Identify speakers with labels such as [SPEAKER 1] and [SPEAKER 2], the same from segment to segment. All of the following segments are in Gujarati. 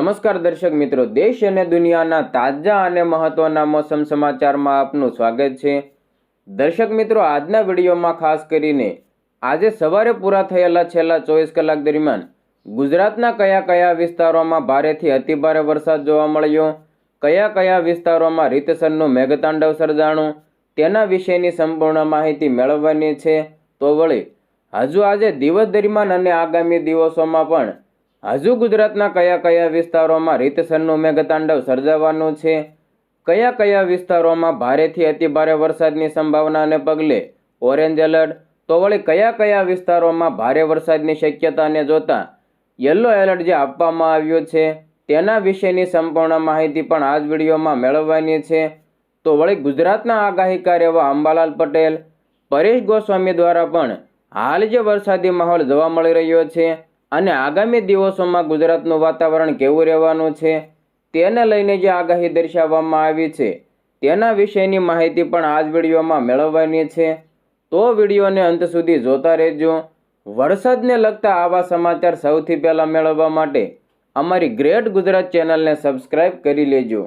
[SPEAKER 1] નમસ્કાર દર્શક મિત્રો, દેશ અને દુનિયાના તાજા અને મહત્વના મોસમ સમાચારમાં આપનું સ્વાગત છે. દર્શક મિત્રો, આજના વિડીયોમાં ખાસ કરીને આજે સવારે પૂરા થયેલા છેલ્લા ચોવીસ કલાક દરમિયાન ગુજરાતના કયા કયા વિસ્તારોમાં ભારેથી અતિભારે વરસાદ જોવા મળ્યો? કયા કયા વિસ્તારોમાં રીતસરનું મેઘતાંડવ સર્જાણું? તેના વિશેની સંપૂર્ણ માહિતી મેળવવાની છે. તો વળી, હજુ આજે દિવસ દરમિયાન અને આગામી દિવસોમાં પણ હજુ ગુજરાતના કયા કયા વિસ્તારોમાં રીતસરનું મેઘતાંડવ સર્જાવાનું છે? કયા કયા વિસ્તારોમાં ભારેથી અતિભારે વરસાદની સંભાવનાને પગલે ઓરેન્જ એલર્ટ? તો વળી કયા કયા વિસ્તારોમાં ભારે વરસાદની શક્યતાને જોતા યલો એલર્ટ જે આપવામાં આવ્યું છે, તેના વિશેની સંપૂર્ણ માહિતી પણ આ જ વિડીયોમાં મેળવવાની છે. તો વળી ગુજરાતના આગાહીકાર એવા અંબાલાલ પટેલ, પરેશ ગોસ્વામી દ્વારા પણ હાલ જે વરસાદી માહોલ જોવા મળી રહ્યો છે અને આગામી દિવસોમાં ગુજરાતનું વાતાવરણ કેવું રહેવાનું છે, તેને લઈને જે આગાહી દર્શાવવામાં આવી છે, તેના વિશેની માહિતી પણ આ જ વિડીયોમાં મેળવવાની છે. તો વિડીયોને અંત સુધી જોતા રહેજો. વરસાદને લગતા આવા સમાચાર સૌથી પહેલાં મેળવવા માટે અમારી ગ્રેટ ગુજરાત ચેનલને સબસ્ક્રાઈબ કરી લેજો.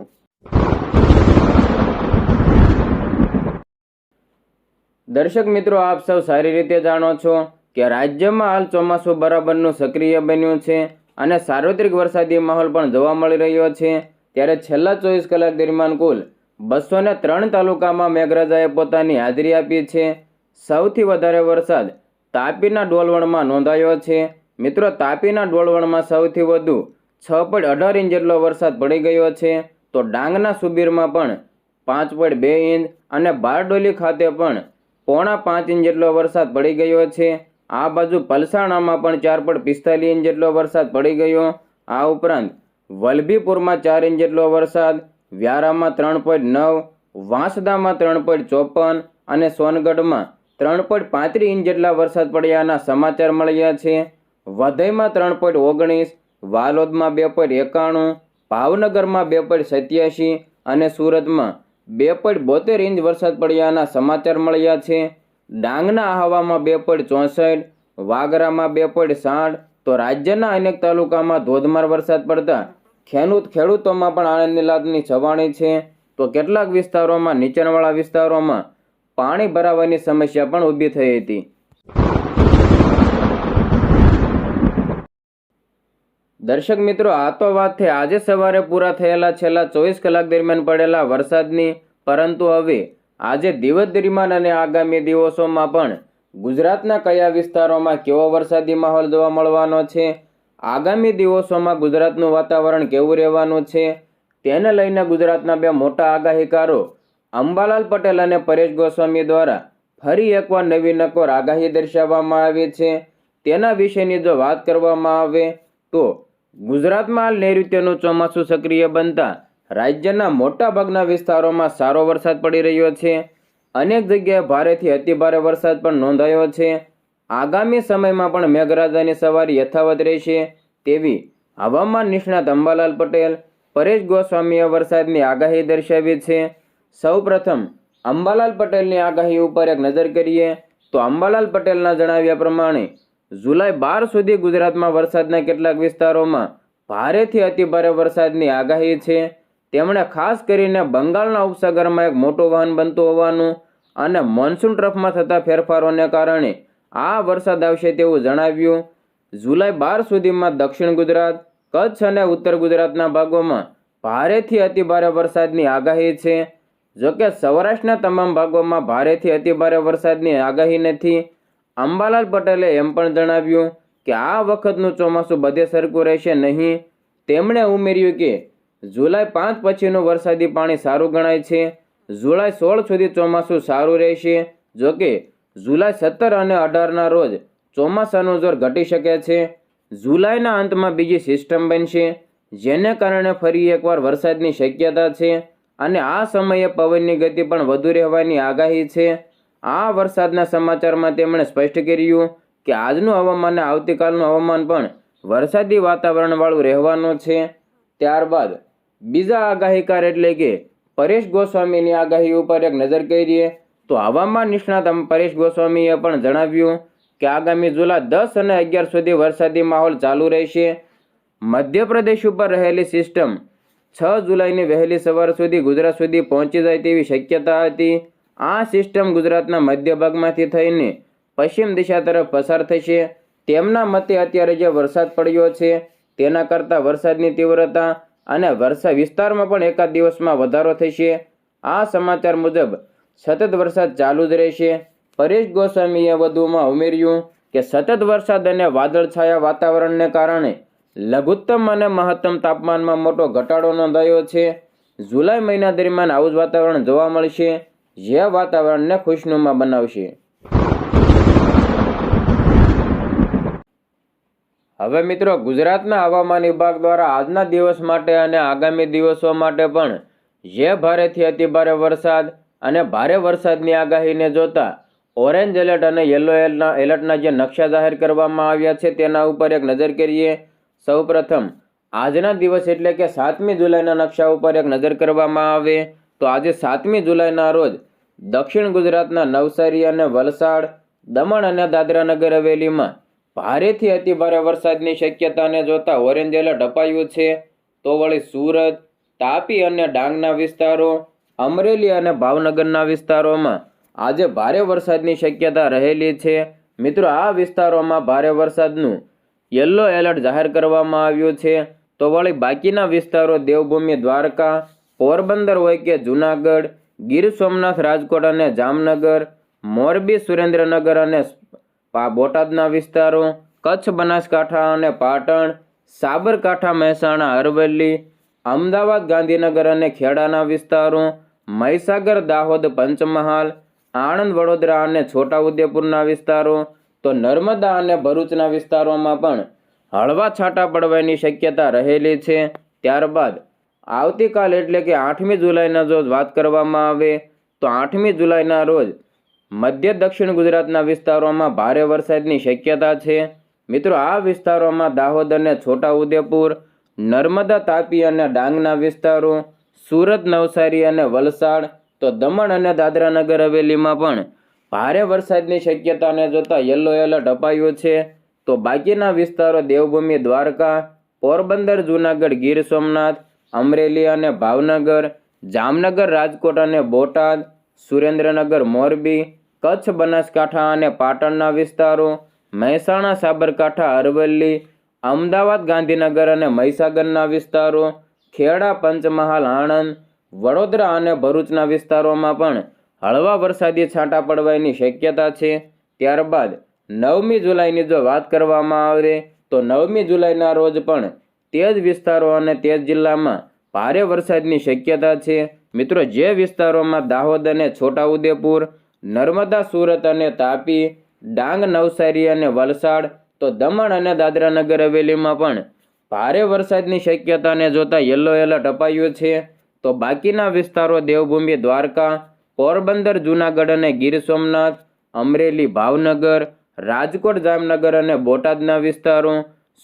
[SPEAKER 1] દર્શક મિત્રો, આપ સૌ સારી રીતે જાણો છો. કે રાજ્યમાં હાલ ચોમાસું બરાબરનું સક્રિય બન્યું છે અને સાર્વત્રિક વરસાદી માહોલ પણ જોવા મળી રહ્યો છે. ત્યારે છેલ્લા ચોવીસ કલાક દરમિયાન કુલ બસો ને ત્રણ તાલુકામાં મેઘરાજાએ પોતાની હાજરી આપી છે. સૌથી વધારે વરસાદ તાપીના ડોલવણમાં નોંધાયો છે. મિત્રો, તાપીના ડોલવણમાં સૌથી વધુ છ પોઈન્ટ અઢાર ઇંચ જેટલો વરસાદ પડી ગયો છે. તો ડાંગના સુબીરમાં પણ પાંચ પોઈન્ટ બે ઇંચ અને બારડોલી ખાતે પણ પોણા પાંચ ઇંચ જેટલો વરસાદ પડી ગયો છે. આ બાજુ પલસાણામાં પણ ચાર પોઈન્ટ પિસ્તાલીસ ઇંચ જેટલો વરસાદ પડી ગયો. આ ઉપરાંત વલભીપુરમાં ચાર ઇંચ જેટલો વરસાદ, વ્યારામાં ત્રણ પોઈન્ટ નવ, વાંસદામાં ત્રણ પોઈન્ટ ચોપન અને સોનગઢમાં ત્રણ પોઈન્ટ પાંત્રીસ ઇંચ જેટલા વરસાદ પડ્યાના સમાચાર મળ્યા છે. વધઈમાં ત્રણ પોઈન્ટ ઓગણીસ, વાલોદમાં બે પોઈન્ટ એકાણું, ભાવનગરમાં બે પોઈન્ટ સત્યાસી અને સુરતમાં બે પોઈન્ટ બોતેર ઇંચ વરસાદ પડ્યાના સમાચાર મળ્યા છે. ડાંગના આહવામાં બે પોઈન્ટ ચોસઠ, વાગરામાં બે પોઈન્ટ સાઠ, તો રાજ્યના અનેક તાલુકામાં ધોધમાર વરસાદ પડતા ખેડૂત ખેડૂતોમાં પણ આનંદની લાગણી છવાણી છે. તો કેટલાક વિસ્તારોમાં નીચાણવાળા વિસ્તારોમાં પાણી ભરાવાની સમસ્યા પણ ઊભી થઈ હતી. દર્શક મિત્રો, આ તો વાત થઈ આજે સવારે પૂરા થયેલા છેલ્લા ચોવીસ કલાક દરમિયાન પડેલા વરસાદની, પરંતુ હવે આજે દિવસ દરમિયાન અને આગામી દિવસોમાં પણ ગુજરાતના કયા વિસ્તારોમાં કેવો વરસાદી માહોલ જોવા મળવાનો છે, આગામી દિવસોમાં ગુજરાતનું વાતાવરણ કેવું રહેવાનું છે, તેને લઈને ગુજરાતના બે મોટા આગાહીકારો અંબાલાલ પટેલ અને પરેશ ગોસ્વામી દ્વારા ફરી એકવાર નવી નકોર આગાહી દર્શાવવામાં આવી છે. તેના વિશેની જો વાત કરવામાં આવે તો ગુજરાતમાં નૈઋત્યનું ચોમાસું સક્રિય બનતા રાજ્યના મોટાભાગના વિસ્તારોમાં સારો વરસાદ પડી રહ્યો છે. અનેક જગ્યાએ ભારેથી અતિભારે વરસાદ પણ નોંધાયો છે. આગામી સમયમાં પણ મેઘરાજાની સવારી યથાવત રહેશે તેવી હવામાન નિષ્ણાત અંબાલાલ પટેલ, પરેશ ગોસ્વામીએ વરસાદની આગાહી દર્શાવી છે. સૌપ્રથમ, અંબાલાલ પટેલની આગાહી ઉપર એક નજર કરીએ તો અંબાલાલ પટેલના જણાવ્યા પ્રમાણે, જુલાઈ બાર સુધી ગુજરાતમાં વરસાદના કેટલાક વિસ્તારોમાં ભારેથી અતિભારે વરસાદની આગાહી છે. તેમણે ખાસ કરીને બંગાળના ઉપસાગરમાં એક મોટું વહન બનતું હોવાનું અને મોન્સૂન ટ્રફમાં થતા ફેરફારોને કારણે આ વરસાદ આવશે તેવું જણાવ્યું. જુલાઈ બાર સુધીમાં દક્ષિણ ગુજરાત, કચ્છ અને ઉત્તર ગુજરાતના ભાગોમાં ભારેથી અતિભારે વરસાદની આગાહી છે. જોકે સૌરાષ્ટ્રના તમામ ભાગોમાં ભારેથી અતિભારે વરસાદની આગાહી નથી. અંબાલાલ પટેલે એમ પણ જણાવ્યું કે આ વખતનું ચોમાસું બધે સરખું રહેશે નહીં. તેમણે ઉમેર્યું કે જુલાઈ પાંચ પછીનું વરસાદી પાણી સારું ગણાય છે. જુલાઈ સોળ સુધી ચોમાસું સારું રહેશે. જોકે, જુલાઈ સત્તર અને અઢારના રોજ ચોમાસાનું જોર ઘટી શકે છે. જુલાઈના અંતમાં બીજી સિસ્ટમ બનશે, જેને કારણે ફરી એકવાર વરસાદની શક્યતા છે અને આ સમયે પવનની ગતિ પણ વધુ રહેવાની આગાહી છે. આ વરસાદના સમાચારમાં તેમણે સ્પષ્ટ કર્યું કે આજનું હવામાન અને આવતીકાલનું હવામાન પણ વરસાદી વાતાવરણવાળું રહેવાનું છે. ત્યારબાદ બીજા આગાહીકાર એટલે કે પરેશ ગોસ્વામીની આગાહી ઉપર એક નજર કરીએ, તો હવામાન નિષ્ણાત પરેશ ગોસ્વામીએ પણ જણાવ્યું કે આગામી જુલાઈ દસ અને અગિયાર સુધી વરસાદી માહોલ ચાલુ રહેશે. મધ્યપ્રદેશ ઉપર રહેલી સિસ્ટમ છ જુલાઈની વહેલી સવાર સુધી ગુજરાત સુધી પહોંચી જાય તેવી શક્યતા હતી. આ સિસ્ટમ ગુજરાતના મધ્ય ભાગમાંથી થઈને પશ્ચિમ દિશા તરફ પસાર થશે. તેમના મતે અત્યારે જે વરસાદ પડ્યો છે, તેના કરતાં વરસાદની તીવ્રતા અને વર્ષા વિસ્તારમાં પણ એકાદ દિવસમાં વધારો થશે. આ સમાચાર મુજબ સતત વરસાદ ચાલુ જ રહેશે. પરેશ ગોસ્વામીએ વધુમાં ઉમેર્યું કે સતત વરસાદ અને વાદળછાયા વાતાવરણને કારણે લઘુત્તમ અને મહત્તમ તાપમાનમાં મોટો ઘટાડો નોંધાયો છે. જુલાઈ મહિના દરમિયાન આવું જ વાતાવરણ જોવા મળશે, જે વાતાવરણને ખુશનુમા બનાવશે. હવે મિત્રો, ગુજરાતના હવામાન વિભાગ દ્વારા આજના દિવસ માટે અને આગામી દિવસો માટે પણ જે ભારેથી અતિભારે વરસાદ અને ભારે વરસાદની આગાહીને જોતા ઓરેન્જ એલર્ટ અને યલો એલર્ટના જે નકશા જાહેર કરવામાં આવ્યા છે તેના ઉપર એક નજર કરીએ. સૌપ્રથમ, આજના દિવસ એટલે કે સાતમી જુલાઈના નકશા ઉપર એક નજર કરવામાં આવે. તો આજે સાતમી જુલાઈના રોજ દક્ષિણ ગુજરાતના નવસારી અને વલસાડ, દમણ અને દાદરા નગર હવેલીમાં ભારેથી અતિભારે વરસાદની શક્યતાને જોતા ઓરેન્જ એલર્ટ અપાયું છે. તો વળી સુરત, તાપી અને ડાંગના વિસ્તારો, અમરેલી અને ભાવનગરના વિસ્તારોમાં આજે ભારે વરસાદની શક્યતા રહેલી છે. મિત્રો, આ વિસ્તારોમાં ભારે વરસાદનું યલો એલર્ટ જાહેર કરવામાં આવ્યું છે. તો વળી બાકીના વિસ્તારો દેવભૂમિ, દ્વારકા, પોરબંદર હોય કે જુનાગઢ, ગીર સોમનાથ, રાજકોટ અને જામનગર, મોરબી, સુરેન્દ્રનગર અને બોટાદના વિસ્તારો, કચ્છ બનાસકાંઠા અને પાટણ, સાબરકાંઠા, મહેસાણા, અરવલ્લી, અમદાવાદ, ગાંધીનગર અને ખેડાના વિસ્તારો, મહીસાગર, દાહોદ, પંચમહાલ, આણંદ, વડોદરા અને છોટાઉદેપુરના વિસ્તારો, તો નર્મદા અને ભરૂચના વિસ્તારોમાં પણ હળવા છાંટા પડવાની શક્યતા રહેલી છે. ત્યારબાદ આવતીકાલ એટલે કે આઠમી જુલાઈના જો વાત કરવામાં આવે, તો આઠમી જુલાઈના રોજ મધ્ય દક્ષિણ ગુજરાતના વિસ્તારોમાં ભારે વરસાદની શક્યતા છે. મિત્રો, આ વિસ્તારોમાં દાહોદ અને છોટાઉદેપુર, નર્મદા, તાપી અને ડાંગના વિસ્તારો, સુરત, નવસારી અને વલસાડ, તો દમણ અને દાદરા નગર હવેલીમાં પણ ભારે વરસાદની શક્યતાને જોતા યલો એલર્ટ અપાયું છે. તો બાકીના વિસ્તારો દેવભૂમિ, દ્વારકા, પોરબંદર, જૂનાગઢ, ગીર સોમનાથ, અમરેલી અને ભાવનગર, જામનગર, રાજકોટ અને બોટાદ, સુરેન્દ્રનગર, મોરબી કચ્છ બનાસકાંઠા અને પાટણના વિસ્તારો, મહેસાણા, સાબરકાંઠા, અરવલ્લી, અમદાવાદ, ગાંધીનગર અને મહીસાગરના વિસ્તારો, ખેડા, પંચમહાલ, આણંદ, વડોદરા અને ભરૂચના વિસ્તારોમાં પણ હળવા વરસાદી છાંટા પડવાની શક્યતા છે. ત્યારબાદ નવમી જુલાઈની જો વાત કરવામાં આવે તો નવમી જુલાઈના રોજ પણ તે જ વિસ્તારો અને તે જ જિલ્લામાં ભારે વરસાદની શક્યતા છે. મિત્રો, જે વિસ્તારોમાં દાહોદ અને છોટાઉદેપુર નર્મદા સુરત અને તાપી, ડાંગ, નવસારી અને વલસાડ, તો દમણ અને દાદરા નગર હવેલીમાં પણ ભારે વરસાદની શક્યતાને જોતા યલો એલર્ટ અપાયું છે. તો બાકીના વિસ્તારો દેવભૂમિ, દ્વારકા, પોરબંદર, જૂનાગઢ અને ગીર સોમનાથ, અમરેલી, ભાવનગર, રાજકોટ, જામનગર અને બોટાદના વિસ્તારો,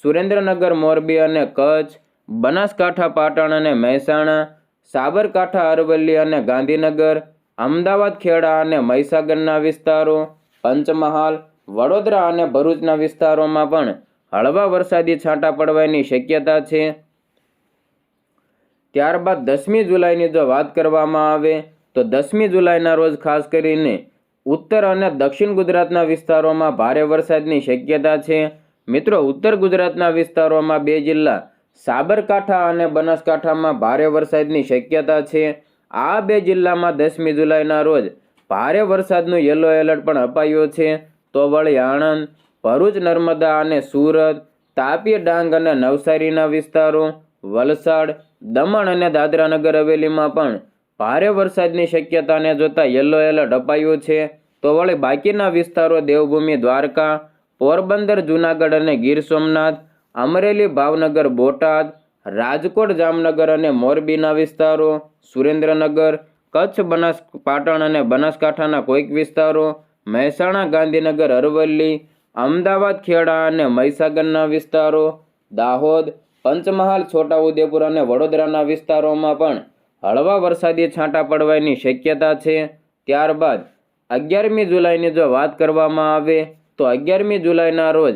[SPEAKER 1] સુરેન્દ્રનગર, મોરબી અને કચ્છ, બનાસકાંઠા, પાટણ અને મહેસાણા, સાબરકાંઠા, અરવલ્લી અને ગાંધીનગર અમદાવાદ, ખેડા અને મહીસાગરના વિસ્તારો, પંચમહાલ, વડોદરા અને ભરૂચના વિસ્તારોમાં પણ હળવા વરસાદી છાંટા પડવાની શક્યતા છે. ત્યારબાદ દસમી જુલાઈની જો વાત કરવામાં આવે, તો દસમી જુલાઈના રોજ ખાસ કરીને ઉત્તર અને દક્ષિણ ગુજરાતના વિસ્તારોમાં ભારે વરસાદની શક્યતા છે. મિત્રો, ઉત્તર ગુજરાતના વિસ્તારોમાં બે જિલ્લા સાબરકાંઠા અને બનાસકાંઠામાં ભારે વરસાદની શક્યતા છે. આ બે જિલ્લામાં દસમી જુલાઈના રોજ ભારે વરસાદનું યલો એલર્ટ પણ અપાયું છે. તો વળી આણંદ, ભરૂચ, નર્મદા અને સુરત, તાપી, ડાંગ અને નવસારીના વિસ્તારો, વલસાડ, દમણ અને દાદરા નગર હવેલીમાં પણ ભારે વરસાદની શક્યતાને જોતા યલો એલર્ટ અપાયું છે. તો વળી બાકીના વિસ્તારો દેવભૂમિ, દ્વારકા, પોરબંદર, જૂનાગઢ અને ગીર સોમનાથ, અમરેલી, ભાવનગર, બોટાદ રાજકોટ, જામનગર અને મોરબીના વિસ્તારો, સુરેન્દ્રનગર, કચ્છ, બનાસ, પાટણ અને બનાસકાંઠાના કોઈક વિસ્તારો, મહેસાણા, ગાંધીનગર, અરવલ્લી, અમદાવાદ, ખેડા અને મહીસાગરના વિસ્તારો, દાહોદ, પંચમહાલ, છોટાઉદેપુર અને વડોદરાના વિસ્તારોમાં પણ હળવા વરસાદી છાંટા પડવાની શક્યતા છે. ત્યારબાદ અગિયારમી જુલાઈની જો વાત કરવામાં આવે, તો અગિયારમી જુલાઈના રોજ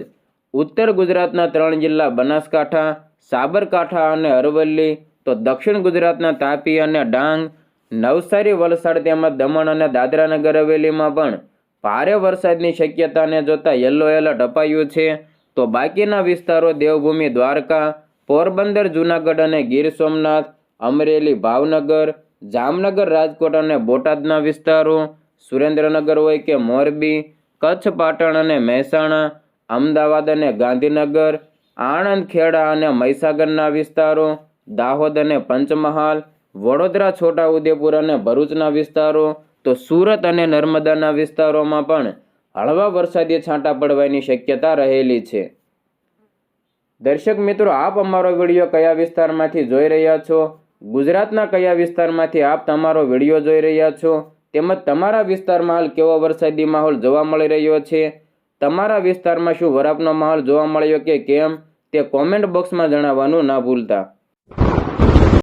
[SPEAKER 1] ઉત્તર ગુજરાતના ત્રણ જિલ્લા બનાસકાંઠા સાબરકાંઠા અને અરવલ્લી, તો દક્ષિણ ગુજરાતના તાપી અને ડાંગ, નવસારી, વલસાડ તેમજ દમણ અને દાદરાનગર હવેલીમાં પણ ભારે વરસાદની શક્યતાને જોતાં યલો એલર્ટ અપાયું છે. તો બાકીના વિસ્તારો દેવભૂમિ, દ્વારકા, પોરબંદર, જૂનાગઢ અને ગીર સોમનાથ, અમરેલી, ભાવનગર, જામનગર, રાજકોટ અને બોટાદના વિસ્તારો, સુરેન્દ્રનગર હોય કે મોરબી, કચ્છ, પાટણ અને મહેસાણા, અમદાવાદ અને ગાંધીનગર આણંદ, ખેડા અને મહીસાગરના વિસ્તારો, દાહોદ અને પંચમહાલ, વડોદરા છોટાઉદેપુર અને ભરૂચના વિસ્તારો, તો સુરત અને નર્મદાના વિસ્તારોમાં પણ હળવા વરસાદી છાંટા પડવાની શક્યતા રહેલી છે. દર્શક મિત્રો, આપ અમારો વીડિયો કયા વિસ્તારમાંથી જોઈ રહ્યા છો? ગુજરાતના કયા વિસ્તારમાંથી આપ તમારો વીડિયો જોઈ રહ્યા છો? તેમજ તમારા વિસ્તારમાં હાલ કેવો વરસાદી માહોલ જોવા મળી રહ્યો છે? તમારા વિસ્તારમાં શું વરાપનો માહોલ જોવા મળ્યો કે કેમ, તે કોમેન્ટ બોક્સમાં જણાવવાનું ના ભૂલતા.